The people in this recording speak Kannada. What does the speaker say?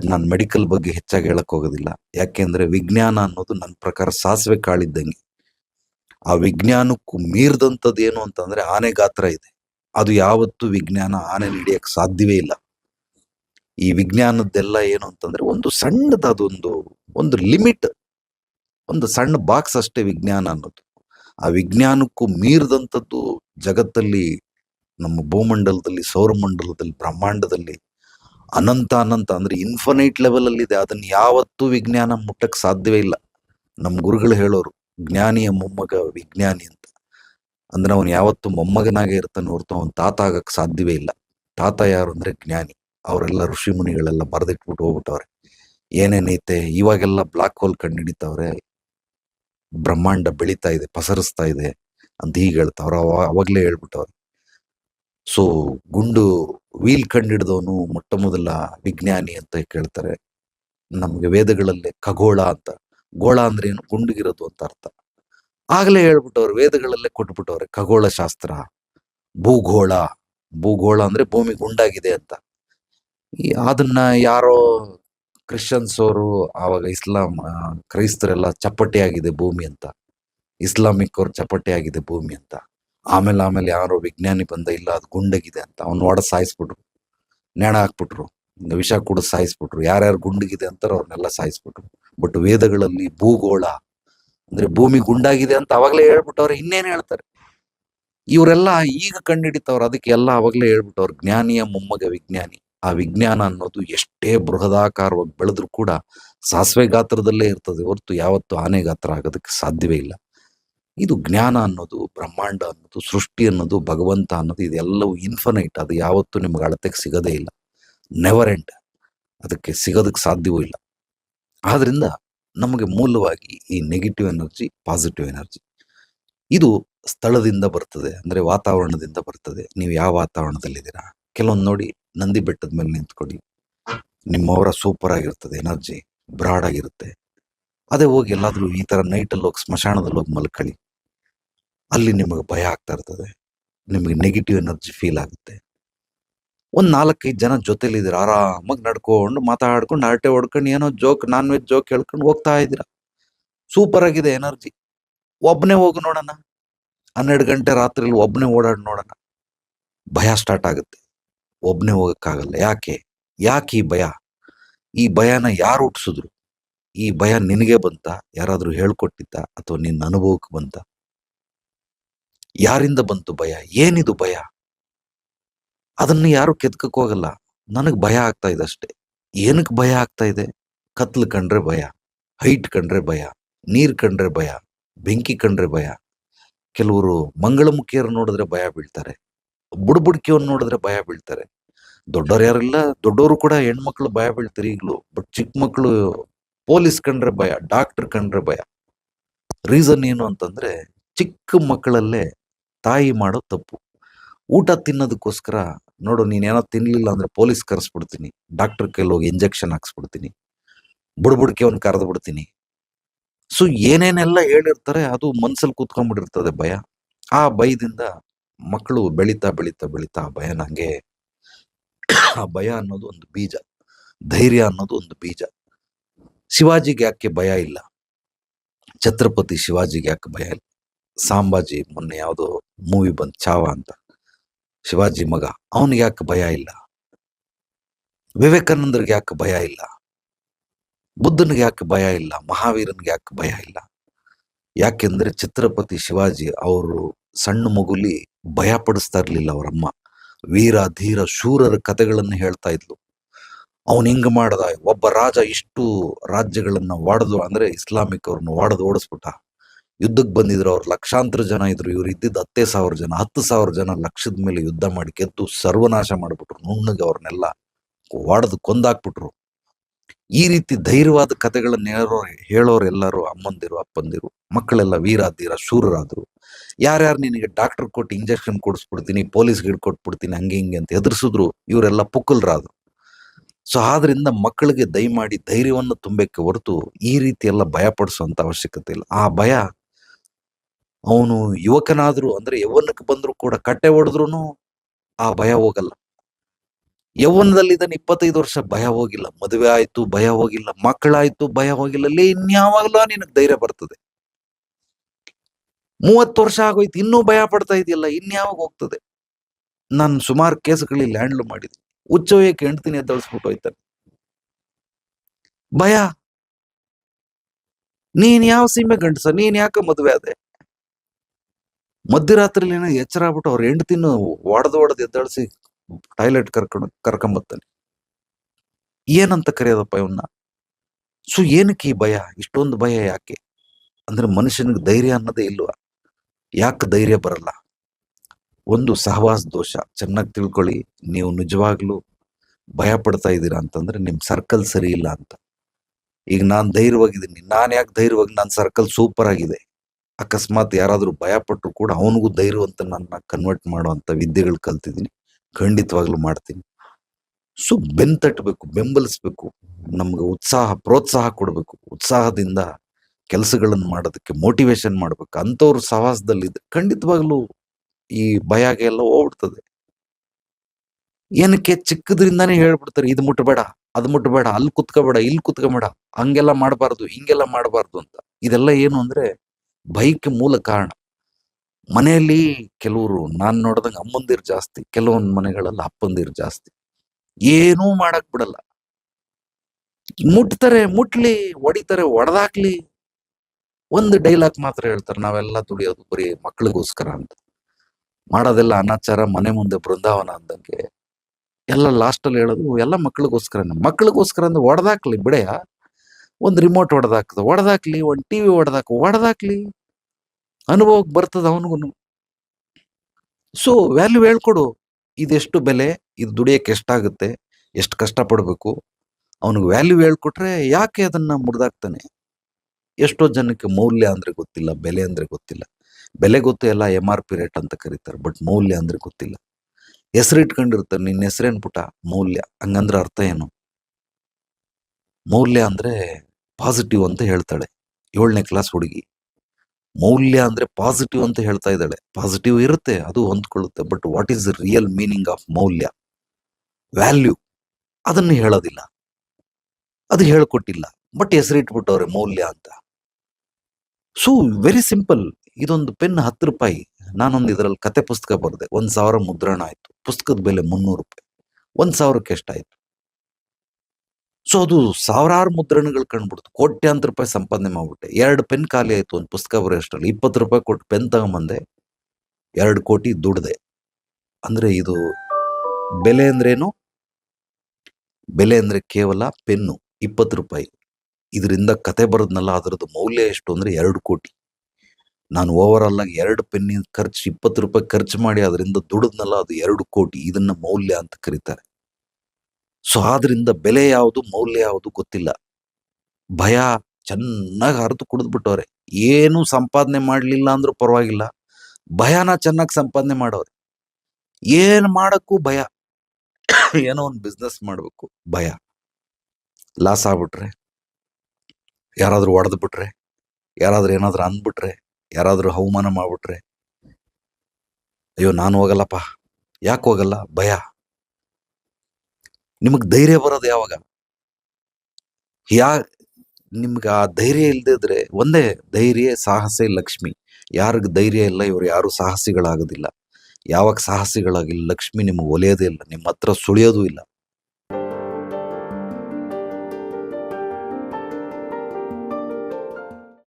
ಬಟ್ ನಾನು ಮೆಡಿಕಲ್ ಬಗ್ಗೆ ಹೆಚ್ಚಾಗಿ ಹೇಳಕ್ ಹೋಗೋದಿಲ್ಲ. ಯಾಕೆಂದ್ರೆ ವಿಜ್ಞಾನ ಅನ್ನೋದು ನನ್ನ ಪ್ರಕಾರ ಸಾಸಿವೆ ಕಾಳಿದ್ದಂಗೆ. ಆ ವಿಜ್ಞಾನಕ್ಕೂ ಮೀರಿದಂಥದ್ದು ಏನು ಅಂತಂದ್ರೆ ಆನೆ ಗಾತ್ರ ಇದೆ. ಅದು ಯಾವತ್ತೂ ವಿಜ್ಞಾನ ಆನೆ ಹಿಡಿಯಕ್ ಸಾಧ್ಯವೇ ಇಲ್ಲ. ಈ ವಿಜ್ಞಾನದ್ದೆಲ್ಲ ಏನು ಅಂತಂದ್ರೆ ಒಂದು ಸಣ್ಣದಾದೊಂದು ಒಂದು ಲಿಮಿಟ್. ಒಂದು ಸಣ್ಣ ಬಾಕ್ಸ್ ಅಷ್ಟೇ ವಿಜ್ಞಾನ ಅನ್ನೋದು. ಆ ವಿಜ್ಞಾನಕ್ಕೂ ಮೀರಿದಂಥದ್ದು ಜಗತ್ತಲ್ಲಿ, ನಮ್ಮ ಭೂಮಂಡಲದಲ್ಲಿ, ಸೌರಮಂಡಲದಲ್ಲಿ, ಬ್ರಹ್ಮಾಂಡದಲ್ಲಿ ಅನಂತ ಅನಂತ ಅಂದ್ರೆ ಇನ್ಫನೈಟ್ ಇದೆ. ಅದನ್ನ ಯಾವತ್ತೂ ವಿಜ್ಞಾನ ಮುಟ್ಟಕ್ಕೆ ಸಾಧ್ಯವೇ ಇಲ್ಲ. ನಮ್ಮ ಗುರುಗಳು ಹೇಳೋರು, ಜ್ಞಾನಿಯ ಮೊಮ್ಮಗ ವಿಜ್ಞಾನಿ ಅಂತ. ಅಂದ್ರೆ ಅವನು ಯಾವತ್ತು ಮೊಮ್ಮಗನಾಗೆ ಇರ್ತಾನೆ ಹೊರತು ಅವನು ತಾತ ಆಗಕ್ಕೆ ಸಾಧ್ಯವೇ ಇಲ್ಲ. ತಾತ ಯಾರು ಅಂದ್ರೆ ಜ್ಞಾನಿ. ಅವರೆಲ್ಲ ಋಷಿ ಮುನಿಗಳೆಲ್ಲ ಬರೆದಿಟ್ಬಿಟ್ಟು ಹೋಗ್ಬಿಟ್ಟವ್ರೆ. ಏನೇನೈತೆ ಇವಾಗೆಲ್ಲ ಬ್ಲಾಕ್ ಹೋಲ್ ಕಂಡುಹಿಡಿತವ್ರೆ ಬ್ರಹ್ಮಾಂಡ ಬೆಳೀತಾ ಇದೆ, ಪಸರಿಸ್ತಾ ಇದೆ ಅಂತ ಹೀಗೆ ಹೇಳ್ತಾವ್ರ. ಅವಾಗ್ಲೇ ಹೇಳ್ಬಿಟ್ಟವ್ರೆ. ಸೊ ಗುಂಡು ವೀಲ್ ಕಂಡಿಡಿದವನು ಮೊಟ್ಟ ಮೊದಲ ವಿಜ್ಞಾನಿ ಅಂತ ಕೇಳ್ತಾರೆ. ನಮಗೆ ವೇದಗಳಲ್ಲಿ ಖಗೋಳ ಅಂತ. ಗೋಳ ಅಂದ್ರೆ ಏನು? ಗುಂಡಿಗಿರೋದು ಅಂತ ಅರ್ಥ. ಆಗ್ಲೇ ಹೇಳ್ಬಿಟ್ಟವ್ರು, ವೇದಗಳಲ್ಲೇ ಕೊಟ್ಬಿಟ್ಟವ್ರೆ, ಖಗೋಳ ಶಾಸ್ತ್ರ, ಭೂಗೋಳ. ಭೂಗೋಳ ಅಂದ್ರೆ ಭೂಮಿ ಗುಂಡಾಗಿದೆ ಅಂತ. ಈ ಅದನ್ನ ಯಾರೋ ಕ್ರಿಶ್ಚಿಯನ್ಸ್ ಅವರು ಆವಾಗ ಇಸ್ಲಾಂ ಕ್ರೈಸ್ತರೆಲ್ಲ ಚಪ್ಪಟೆ ಆಗಿದೆ ಭೂಮಿ ಅಂತ. ಇಸ್ಲಾಮಿಕ್ ಅವ್ರು ಚಪ್ಪಟೆ ಆಗಿದೆ ಭೂಮಿ ಅಂತ. ಆಮೇಲೆ ಆಮೇಲೆ ಯಾರೋ ವಿಜ್ಞಾನಿ ಬಂದ, ಇಲ್ಲ ಅದು ಗುಂಡಗಿದೆ ಅಂತ ಅವ್ನು ಒಡ ಸಾಯಿಸ್ಬಿಟ್ರು. ನೇಣ ಹಾಕ್ಬಿಟ್ರು. ವಿಷ ಕುಡಿದು ಸಾಯಿಸ್ಬಿಟ್ರು. ಯಾರ್ಯಾರು ಗುಂಡಗಿದೆ ಅಂತಾರೋ ಅವ್ರನ್ನೆಲ್ಲ ಸಾಯಿಸ್ಬಿಟ್ರು. ಬಟ್ ವೇದಗಳಲ್ಲಿ ಭೂಗೋಳ, ಅಂದ್ರೆ ಭೂಮಿ ಗುಂಡಾಗಿದೆ ಅಂತ ಅವಾಗ್ಲೇ ಹೇಳ್ಬಿಟ್ಟವ್ರೆ, ಇನ್ನೇನು ಹೇಳ್ತಾರೆ? ಇವರೆಲ್ಲ ಈಗ ಕಂಡಿಡಿತವ್ರು, ಅದಕ್ಕೆ ಎಲ್ಲ ಅವಾಗ್ಲೇ ಹೇಳ್ಬಿಟ್ಟವ್ರು, ಜ್ಞಾನಿಯ ಮೊಮ್ಮಗ ವಿಜ್ಞಾನಿ. ಆ ವಿಜ್ಞಾನ ಅನ್ನೋದು ಎಷ್ಟೇ ಬೃಹದಾಕಾರವಾಗಿ ಬೆಳೆದ್ರು ಕೂಡ ಸಾಸಿವೆ ಗಾತ್ರದಲ್ಲೇ ಇರ್ತದೆ ಹೊರತು ಯಾವತ್ತು ಆನೆ ಗಾತ್ರ ಆಗೋದಕ್ಕೆ ಸಾಧ್ಯವೇ ಇಲ್ಲ. ಇದು ಜ್ಞಾನ ಅನ್ನೋದು, ಬ್ರಹ್ಮಾಂಡ ಅನ್ನೋದು, ಸೃಷ್ಟಿ ಅನ್ನೋದು, ಭಗವಂತ ಅನ್ನೋದು ಇದೆಲ್ಲವೂ ಇನ್ಫನೈಟ್ ಅದು ಯಾವತ್ತೂ ನಿಮ್ಗೆ ಅಳತೆಗೆ ಸಿಗದೇ ಇಲ್ಲ. ನೆವರ್ ಎಂಡ್ ಅದಕ್ಕೆ ಸಿಗೋದಕ್ಕೆ ಸಾಧ್ಯವೂ ಇಲ್ಲ. ಆದ್ರಿಂದ ನಮಗೆ ಮೂಲವಾಗಿ ಈ ನೆಗೆಟಿವ್ ಎನರ್ಜಿ ಪಾಸಿಟಿವ್ ಎನರ್ಜಿ ಇದು ಸ್ಥಳದಿಂದ ಬರ್ತದೆ. ಅಂದ್ರೆ ವಾತಾವರಣದಿಂದ ಬರ್ತದೆ. ನೀವು ಯಾವ ವಾತಾವರಣದಲ್ಲಿದ್ದೀರಾ? ಕೆಲವೊಂದು ನೋಡಿ ನಂದಿ ಬೆಟ್ಟದ ಮೇಲೆ ನಿಂತ್ಕೊಳ್ಳಿ. ನಿಮ್ಮವರ ಸೂಪರ್ ಆಗಿರ್ತದೆ ಎನರ್ಜಿ ಬ್ರಾಡ್ ಆಗಿರುತ್ತೆ. ಅದೇ ಹೋಗಿ ಎಲ್ಲಾದ್ರೂ ಈ ತರ ನೈಟಲ್ಲಿ ಹೋಗಿ ಸ್ಮಶಾನದಲ್ಲಿ ಹೋಗಿ ಮಲ್ಕೊಳ್ಳಿ. ಅಲ್ಲಿ ನಿಮಗೆ ಭಯ ಆಗ್ತಾ ಇರ್ತದೆ. ನಿಮಗೆ ನೆಗೆಟಿವ್ ಎನರ್ಜಿ ಫೀಲ್ ಆಗುತ್ತೆ. ಒಂದು ನಾಲ್ಕೈದು ಜನ ಜೊತೆಲಿದ್ದೀರ ಆರಾಮಾಗಿ ನಡ್ಕೊಂಡು ಮಾತಾಡ್ಕೊಂಡು ಹರಟೆ ಹೊಡ್ಕೊಂಡು ಏನೋ ಜೋಕ್ ನಾನ್ ವೆಜ್ ಜೋಕ್ ಹೇಳ್ಕೊಂಡು ಹೋಗ್ತಾ ಇದ್ದೀರಾ. ಸೂಪರ್ ಆಗಿದೆ ಎನರ್ಜಿ ಒಬ್ಬನೇ ಹೋಗಿ ನೋಡೋಣ. ಹನ್ನೆರಡು ಗಂಟೆ ರಾತ್ರಿಲಿ ಒಬ್ಬನೇ ಓಡಾಡಿ ನೋಡೋಣ. ಭಯ ಸ್ಟಾರ್ಟ್ ಆಗುತ್ತೆ. ಒಬ್ಬನೇ ಹೋಗೋಕ್ಕಾಗಲ್ಲ. ಯಾಕೆ? ಯಾಕೆ ಈ ಭಯ? ಈ ಭಯನ ಯಾರು ಹುಟ್ಟಿಸಿದ್ರು ಈ ಭಯ ನಿನಗೆ ಬಂತ? ಯಾರಾದರೂ ಹೇಳ್ಕೊಟ್ಟಿದ್ದ? ಅಥವಾ ನಿನ್ನ ಅನುಭವಕ್ಕೆ ಬಂತ? ಯಾರಿಂದ ಬಂತು ಭಯ? ಏನಿದು ಭಯ? ಅದನ್ನ ಯಾರು ಕೆತ್ಕಕ್ ಹೋಗಲ್ಲ. ನನಗೆ ಭಯ ಆಗ್ತಾ ಇದೆ ಅಷ್ಟೇ. ಏನಕ್ಕೆ ಭಯ ಆಗ್ತಾ ಇದೆ? ಕತ್ಲು ಕಂಡ್ರೆ ಭಯ, ಹೈಟ್ ಕಂಡ್ರೆ ಭಯ, ನೀರ್ ಕಂಡ್ರೆ ಭಯ, ಬೆಂಕಿ ಕಂಡ್ರೆ ಭಯ. ಕೆಲವರು ಮಂಗಳಮುಖಿಯರು ನೋಡಿದ್ರೆ ಭಯ ಬೀಳ್ತಾರೆ. ಬುಡ್ಬುಡ್ಕಿಯವ್ರು ನೋಡಿದ್ರೆ ಭಯ ಬೀಳ್ತಾರೆ. ದೊಡ್ಡವ್ರು ಯಾರಿಲ್ಲ, ದೊಡ್ಡವರು ಕೂಡ ಹೆಣ್ಮಕ್ಳು ಭಯ ಬೀಳ್ತಾರೆ ಈಗಲೂ. ಬಟ್ ಚಿಕ್ಕ ಮಕ್ಕಳು ಪೊಲೀಸ್ ಕಂಡ್ರೆ ಭಯ, ಡಾಕ್ಟರ್ ಕಂಡ್ರೆ ಭಯ. ರೀಸನ್ ಏನು ಅಂತಂದ್ರೆ ಚಿಕ್ಕ ಮಕ್ಕಳಲ್ಲೇ ತಾಯಿ ಮಾಡೋ ತಪ್ಪು. ಊಟ ತಿನ್ನೋದಕ್ಕೋಸ್ಕರ ನೋಡು, ನೀನೇನೋ ತಿನ್ನಲಿಲ್ಲ ಅಂದ್ರೆ ಪೊಲೀಸ್ ಕರೆಸ್ಬಿಡ್ತೀನಿ. ಡಾಕ್ಟರ್ ಕೈಲಿ ಇಂಜೆಕ್ಷನ್ ಹಾಕ್ಸ್ಬಿಡ್ತೀನಿ. ಬುಡ್ಬುಡ್ಕೆ ಅವ್ನು ಕರೆದು ಬಿಡ್ತೀನಿ. ಸೊ, ಏನೇನೆಲ್ಲ ಹೇಳಿರ್ತಾರೆ ಅದು ಮನ್ಸಲ್ಲಿ ಕೂತ್ಕೊಂಡ್ಬಿಟ್ಟಿರ್ತದೆ ಭಯ. ಆ ಭಯದಿಂದ ಮಕ್ಕಳು ಬೆಳೀತಾ ಬೆಳೀತಾ ಬೆಳೀತಾ ಆ ಭಯ ನನಗೆ ಆ ಭಯ ಅನ್ನೋದು ಒಂದು ಬೀಜ. ಧೈರ್ಯ ಅನ್ನೋದು ಒಂದು ಬೀಜ. ಶಿವಾಜಿಗೆ ಯಾಕೆ ಭಯ ಇಲ್ಲ? ಛತ್ರಪತಿ ಶಿವಾಜಿಗೆ ಯಾಕೆ ಭಯ ಇಲ್ಲ? ಸಾಂಬಾಜಿ ಮೊನ್ನೆ ಯಾವುದೋ ಮೂವಿ ಬಂದ್ ಚಾವ ಅಂತ. ಶಿವಾಜಿ ಮಗ, ಅವನಿಗೆ ಯಾಕೆ ಭಯ ಇಲ್ಲ? ವಿವೇಕಾನಂದರಿಗೆ ಯಾಕೆ ಭಯ ಇಲ್ಲ? ಬುದ್ಧನಿಗೆ ಯಾಕೆ ಭಯ ಇಲ್ಲ? ಮಹಾವೀರನಿಗೆ ಯಾಕೆ ಭಯ ಇಲ್ಲ? ಯಾಕೆಂದ್ರೆ ಛತ್ರಪತಿ ಶಿವಾಜಿ ಅವರು ಸಣ್ಣ ಮಗುಲಿ ಭಯ ಪಡಿಸ್ತಾ ಇರ್ಲಿಲ್ಲ ಅವರಮ್ಮ. ವೀರ, ಧೀರ, ಶೂರರ ಕಥೆಗಳನ್ನು ಹೇಳ್ತಾ ಇದ್ಲು. ಅವನು ಹಿಂಗ ಮಾಡ್ದ, ಒಬ್ಬ ರಾಜ ಇಷ್ಟು ರಾಜ್ಯಗಳನ್ನ ಒಡೆದು ಅಂದ್ರೆ ಇಸ್ಲಾಮಿಕ್ ಅವ್ರನ್ನ ಒಡೆದು ಓಡಿಸ್ಬಿಟ್ಟ. ಯುದ್ಧಕ್ಕೆ ಬಂದಿದ್ರು ಅವ್ರು. ಲಕ್ಷಾಂತರ ಜನ ಇದ್ರು. ಇವ್ರು ಇದ್ದಿದ್ದು ಹತ್ತೇ ಸಾವಿರ ಜನ, ಹತ್ತು ಸಾವಿರ ಜನ ಲಕ್ಷದ ಮೇಲೆ ಯುದ್ಧ ಮಾಡಿ ಗೆದ್ದು ಸರ್ವನಾಶ ಮಾಡಿಬಿಟ್ರು. ನುಣ್ಣಗೆ ಅವ್ರನ್ನೆಲ್ಲ ಒಡೆದು ಕೊಂದಾಕ್ಬಿಟ್ರು. ಈ ರೀತಿ ಧೈರ್ಯವಾದ ಕಥೆಗಳನ್ನ ಹೇಳೋರು ಹೇಳೋರು ಎಲ್ಲರೂ ಅಮ್ಮಂದಿರು, ಅಪ್ಪಂದಿರು, ಮಕ್ಕಳೆಲ್ಲ ವೀರಾಧೀರ ಶೂರರಾದ್ರು. ಯಾರ್ಯಾರು ನಿನಗೆ ಡಾಕ್ಟರ್ ಕೊಟ್ಟು ಇಂಜೆಕ್ಷನ್ ಕೊಡಿಸ್ಬಿಡ್ತೀನಿ ಪೊಲೀಸ್ಗೆ ಹಿಡ್ಕೊಟ್ಬಿಡ್ತೀನಿ ಹಂಗೆ ಹಿಂಗೆ ಅಂತ ಎದುರಿಸಿದ್ರು ಇವರೆಲ್ಲ ಪುಕ್ಕಲ್ರಾದ್ರು ಸೊ, ಆದ್ರಿಂದ ಮಕ್ಕಳಿಗೆ ದಯಮಾಡಿ ಧೈರ್ಯವನ್ನು ತುಂಬಕ್ಕೆ ಹೊರತು ಈ ರೀತಿ ಎಲ್ಲ ಭಯ ಪಡಿಸುವಂತ ಅವಶ್ಯಕತೆ ಇಲ್ಲ. ಆ ಭಯ ಅವನು ಯುವಕನಾದ್ರೂ ಅಂದ್ರೆ ಯೌವನಕ್ಕೆ ಬಂದ್ರು ಕೂಡ ಕಟ್ಟೆ ಹೊಡೆದ್ರು ಆ ಭಯ ಹೋಗಲ್ಲ. ಯೌವನದಲ್ಲಿ ಇದನ್ನ ಇಪ್ಪತ್ತೈದು ವರ್ಷ ಭಯ ಹೋಗಿಲ್ಲ. ಮದುವೆ ಆಯ್ತು, ಭಯ ಹೋಗಿಲ್ಲ. ಮಕ್ಕಳಾಯ್ತು, ಭಯ ಹೋಗಿಲ್ಲ. ಲೇ, ಇನ್ಯಾವಾಗಲೂ ನಿನಗೆ ಧೈರ್ಯ ಬರ್ತದೆ. ಮೂವತ್ತು ವರ್ಷ ಆಗೋಯ್ತು, ಇನ್ನೂ ಭಯ ಪಡ್ತಾ ಇದೆಯಲ್ಲ, ಇನ್ಯಾವಾಗ ಹೋಗ್ತದೆ? ನಾನು ಸುಮಾರು ಕೇಸ್ಗಳಲ್ಲಿ ಹ್ಯಾಂಡ್ಲ್ ಮಾಡಿದ್ದೆ ಹುಚ್ಚೋಯಕ್ಕೆ ಹೆಂಡ್ತೀನಿ ಎದ್ದಳಿಸ್ಬಿಟ್ಟು ಹೋಯ್ತಾನೆ. ಭಯ. ನೀನ್ ಯಾವ ಸೀಮೆ ಗಂಡಸ? ನೀನ್ ಯಾಕೆ ಮದುವೆ ಆದೆ? ಮಧ್ಯರಾತ್ರಿಲಿ ಏನೋ ಎಚ್ಚರ ಆಗ್ಬಿಟ್ಟು ಅವ್ರ ಹೆಂಡ್ತಿನ ಒಡೆದು ಒಡೆದು ಎದ್ದಾಡಿಸಿ ಟಾಯ್ಲೆಟ್ ಕರ್ಕೊಂಡು ಕರ್ಕೊಂಬರ್ತಾನೆ ಏನಂತ ಕರೆಯೋದಪ್ಪ ಇವನ್ನ ಸೊ ಏನಕ್ಕೆ ಈ ಭಯ? ಇಷ್ಟೊಂದು ಭಯ ಯಾಕೆ? ಅಂದ್ರೆ ಮನುಷ್ಯನಿಗೆ ಧೈರ್ಯ ಅನ್ನೋದೇ ಇಲ್ವಾ? ಯಾಕೆ ಧೈರ್ಯ ಬರಲ್ಲ? ಒಂದು ಸಹವಾಸ ದೋಷ. ಚೆನ್ನಾಗಿ ತಿಳ್ಕೊಳ್ಳಿ. ನೀವು ನಿಜವಾಗ್ಲೂ ಭಯ ಪಡ್ತಾ ಇದ್ದೀರಾ ಅಂತಂದ್ರೆ ನಿಮ್ ಸರ್ಕಲ್ ಸರಿ ಇಲ್ಲ ಅಂತ. ಈಗ ನಾನು ಧೈರ್ಯವಾಗಿದ್ದೀನಿ. ನಾನು ಯಾಕೆ ಧೈರ್ಯವಾಗಿ ನನ್ನ ಸರ್ಕಲ್ ಸೂಪರ್ ಆಗಿದೆ? ಅಕಸ್ಮಾತ್ ಯಾರಾದ್ರೂ ಭಯ ಪಟ್ಟರು ಕೂಡ ಅವನಿಗೂ ಧೈರ್ಯವಂತ ನನ್ನ ಕನ್ವರ್ಟ್ ಮಾಡುವಂತ ವಿದ್ಯೆಗಳು ಕಲ್ತಿದ್ದೀನಿ. ಖಂಡಿತವಾಗ್ಲೂ ಮಾಡ್ತೀನಿ. ಸೊ ಬೆನ್ ತಟ್ಟಬೇಕು ಬೆಂಬಲಿಸ್ಬೇಕು, ನಮ್ಗೆ ಉತ್ಸಾಹ, ಪ್ರೋತ್ಸಾಹ ಕೊಡಬೇಕು. ಉತ್ಸಾಹದಿಂದ ಕೆಲಸಗಳನ್ನು ಮಾಡೋದಕ್ಕೆ ಮೋಟಿವೇಶನ್ ಮಾಡ್ಬೇಕು. ಅಂಥವ್ರು ಸಹವಾಸದಲ್ಲಿದ್ದ ಖಂಡಿತವಾಗ್ಲೂ ಈ ಭಯ ಎಲ್ಲ ಹೋಗ್ಬಿಡ್ತದೆ. ಏನಕ್ಕೆ ಚಿಕ್ಕದ್ರಿಂದಾನೇ ಹೇಳ್ಬಿಡ್ತಾರೆ, ಇದು ಮುಟ್ಟಬೇಡ ಅದು ಮುಟ್ಟಬೇಡ ಅಲ್ಲಿ ಕುತ್ಕೋಬೇಡ, ಇಲ್ಲಿ ಕುತ್ಕೋಬೇಡ, ಹಂಗೆಲ್ಲ ಮಾಡಬಾರ್ದು, ಹಿಂಗೆಲ್ಲ ಮಾಡಬಾರ್ದು ಅಂತ. ಇದೆಲ್ಲ ಏನು ಅಂದ್ರೆ ಭಯಕ್ಕೆ ಮೂಲ ಕಾರಣ. ಮನೆಯಲ್ಲಿ ಕೆಲವರು, ನಾನ್ ನೋಡ್ದಂಗೆ ಅಮ್ಮಂದಿರು ಜಾಸ್ತಿ, ಕೆಲವೊಂದು ಮನೆಗಳಲ್ಲಿ ಅಪ್ಪಂದಿರು ಜಾಸ್ತಿ. ಏನೂ ಮಾಡಕ್ ಬಿಡಲ್ಲ. ಮುಟ್ತಾರೆ, ಮುಟ್ಲಿ, ಹೊಡಿತಾರೆ ಹೊಡೆದಾಕ್ಲಿ ಒಂದು ಡೈಲಾಗ್ ಮಾತ್ರ ಹೇಳ್ತಾರೆ, ನಾವೆಲ್ಲ ದುಡಿಯೋದು ಬರೀ ಮಕ್ಳಿಗೋಸ್ಕರ ಅಂತ. ಮಾಡೋದೆಲ್ಲ ಅನಾಚಾರ, ಮನೆ ಮುಂದೆ ಬೃಂದಾವನ ಅಂದಂಗೆ. ಎಲ್ಲ ಲಾಸ್ಟಲ್ಲಿ ಹೇಳೋದು, ಎಲ್ಲ ಮಕ್ಳಿಗೋಸ್ಕರನೇ. ಮಕ್ಳಿಗೋಸ್ಕರ ಅಂದ್ರೆ ಹೊಡೆದಾಕ್ಲಿ ಬಿಡೆಯ ಒಂದ್ ರಿಮೋಟ್ ಹೊಡೆದಾಕ್ತದೆ ಹೊಡೆದಾಕ್ಲಿ ಒಂದ್ ಟಿವಿ ಹೊಡೆದಾಕ ಹೊಡೆದಾಕ್ಲಿ ಅನುಭವಕ್ಕೆ ಬರ್ತದ ಅವನಿಗೂ ಸೊ ವ್ಯಾಲ್ಯೂ ಹೇಳ್ಕೊಡು. ಇದೆಷ್ಟು ಬೆಲೆ? ಇದು ದುಡಿಯಕ್ಕೆ ಎಷ್ಟಾಗುತ್ತೆ? ಎಷ್ಟು ಕಷ್ಟಪಡಬೇಕು? ಅವನಿಗೆ ವ್ಯಾಲ್ಯೂ ಹೇಳ್ಕೊಟ್ರೆ ಯಾಕೆ ಅದನ್ನ ಮುರಿದಾಕ್ತಾನೆ ಎಷ್ಟೋ ಜನಕ್ಕೆ ಮೌಲ್ಯ ಅಂದ್ರೆ ಗೊತ್ತಿಲ್ಲ, ಬೆಲೆ ಅಂದ್ರೆ ಗೊತ್ತಿಲ್ಲ. ಬೆಲೆ ಗೊತ್ತು ಎಲ್ಲ ಎಂ ಆರ್ ಪಿ ರೇಟ್ ಅಂತ ಕರೀತಾರೆ ಬಟ್ ಮೌಲ್ಯ ಅಂದ್ರೆ ಗೊತ್ತಿಲ್ಲ. ಹೆಸರು ಇಟ್ಕೊಂಡಿರ್ತಾರೆ ನಿನ್ನ ಹೆಸರೇನ್ ಪುಟ? ಮೌಲ್ಯ. ಹಂಗಂದ್ರೆ ಅರ್ಥ ಏನು? ಮೌಲ್ಯ ಅಂದ್ರೆ ಪಾಸಿಟಿವ್ ಅಂತ ಹೇಳ್ತಾಳೆ. ಏಳನೇ ಕ್ಲಾಸ್ ಹುಡುಗಿ. ಮೌಲ್ಯ ಅಂದ್ರೆ ಪಾಸಿಟಿವ್ ಅಂತ ಹೇಳ್ತಾ ಇದ್ದಾಳೆ. ಪಾಸಿಟಿವ್ ಇರುತ್ತೆ, ಅದು ಹೊಂದ್ಕೊಳ್ಳುತ್ತೆ but what is the real meaning of ಮೌಲ್ಯ? ವ್ಯಾಲ್ಯೂ ಅದನ್ನು ಹೇಳೋದಿಲ್ಲ. ಅದು ಹೇಳ್ಕೊಟ್ಟಿಲ್ಲ. ಬಟ್ ಹೆಸರಿಟ್ಬಿಟ್ಟವ್ರೆ ಮೌಲ್ಯ ಅಂತ. ಸೊ ವೆರಿ ಸಿಂಪಲ್ ಇದೊಂದು ಪೆನ್ ಹತ್ತು ರೂಪಾಯಿ. ನಾನೊಂದು ಇದರಲ್ಲಿ ಕತೆ ಪುಸ್ತಕ ಬರೆದೆ. ಒಂದು ಸಾವಿರ ಮುದ್ರಣ ಆಯಿತು. ಪುಸ್ತಕದ ಬೆಲೆ ಮುನ್ನೂರು ರೂಪಾಯಿ. ಒಂದು ಸಾವಿರಕ್ಕೆ ಎಷ್ಟಾಯ್ತು? ಸೊ ಅದು ಸಾವಿರಾರು ಮುದ್ರಣಗಳು ಕಂಡುಬಿಡ್ತು. ಕೋಟ್ಯಾಂತರ ರೂಪಾಯಿ ಸಂಪಾದನೆ ಮಾಡ್ಬಿಟ್ಟೆ. ಎರಡು ಪೆನ್ ಖಾಲಿ ಆಯಿತು, ಒಂದು ಪುಸ್ತಕ ಬರೆಯೋಷ್ಟರಲ್ಲಿ ಇಪ್ಪತ್ತು ರೂಪಾಯಿ ಕೊಟ್ಟು ಪೆನ್ ತಗೊಂಬಂದೆ, ಎರಡು ಕೋಟಿ ದುಡ್ದೆ. ಅಂದ್ರೆ ಇದು ಬೆಲೆ ಅಂದ್ರೇನು? ಬೆಲೆ ಅಂದ್ರೆ ಕೇವಲ ಪೆನ್ನು, ಇಪ್ಪತ್ತು ರೂಪಾಯಿ. ಇದರಿಂದ ಕತೆ ಬರೋದ್ನಲ್ಲ, ಅದರದ್ದು ಮೌಲ್ಯ ಎಷ್ಟು ಅಂದ್ರೆ ಎರಡು ಕೋಟಿ. ನಾನು ಓವರ್ ಆಲ್ ಆಗಿ ಎರಡು ಪೆನ್ನಿನ ಖರ್ಚು, ಇಪ್ಪತ್ತು ರೂಪಾಯಿ ಖರ್ಚು ಮಾಡಿ, ಅದರಿಂದ ದುಡಿದ್ನಲ್ಲ, ಅದು ಎರಡು ಕೋಟಿ. ಇದನ್ನ ಮೌಲ್ಯ ಅಂತ ಕರೀತಾರೆ. ಸೊ ಆದ್ರಿಂದ ಬೆಲೆ ಯಾವುದು, ಮೌಲ್ಯ ಯಾವುದು ಗೊತ್ತಿಲ್ಲ. ಭಯ ಚೆನ್ನಾಗಿ ಹರಿದು ಕುಡಿದ್ಬಿಟ್ಟವ್ರೆ ಏನು ಸಂಪಾದನೆ ಮಾಡಲಿಲ್ಲ ಅಂದ್ರೂ ಪರವಾಗಿಲ್ಲ. ಭಯನ ಚೆನ್ನಾಗಿ ಸಂಪಾದನೆ ಮಾಡೋರೆ ಏನು ಮಾಡೋಕ್ಕೂ ಭಯ. ಏನೋ ಒಂದು ಬಿಸ್ನೆಸ್ ಮಾಡಬೇಕು, ಭಯ. ಲಾಸ್ ಆಗ್ಬಿಟ್ರೆ, ಯಾರಾದರೂ ಒಡೆದ್ಬಿಟ್ರೆ ಬಿಟ್ರೆ ಯಾರಾದ್ರೂ ಏನಾದ್ರೂ ಅಂದ್ಬಿಟ್ರೆ, ಯಾರಾದರೂ ಅವಮಾನ ಮಾಡಿಬಿಟ್ರೆ, ಅಯ್ಯೋ, ನಾನು ಹೋಗಲ್ಲಪ್ಪ. ಯಾಕೆ ಹೋಗಲ್ಲ? ಭಯ. ನಿಮಗ್ ಧೈರ್ಯ ಬರೋದು ಯಾವಾಗ? ಯಾ, ನಿಮ್ಗೆ ಆ ಧೈರ್ಯ ಇಲ್ದಿದ್ರೆ ಒಂದೇ ಧೈರ್ಯ, ಸಾಹಸ ಲಕ್ಷ್ಮಿ. ಯಾರಿಗ ಧೈರ್ಯ ಇಲ್ಲ, ಇವ್ರು ಯಾರು ಸಾಹಸಿಗಳಾಗೋದಿಲ್ಲ. ಯಾವಾಗ ಸಾಹಸಿಗಳಾಗಿಲ್ಲ, ಲಕ್ಷ್ಮಿ ನಿಮ್ಗೆ ಒಲೆಯೋದೇ ಇಲ್ಲ ನಿಮ್ಮ ಹತ್ರ ಸುಳಿಯೋದೂ ಇಲ್ಲ.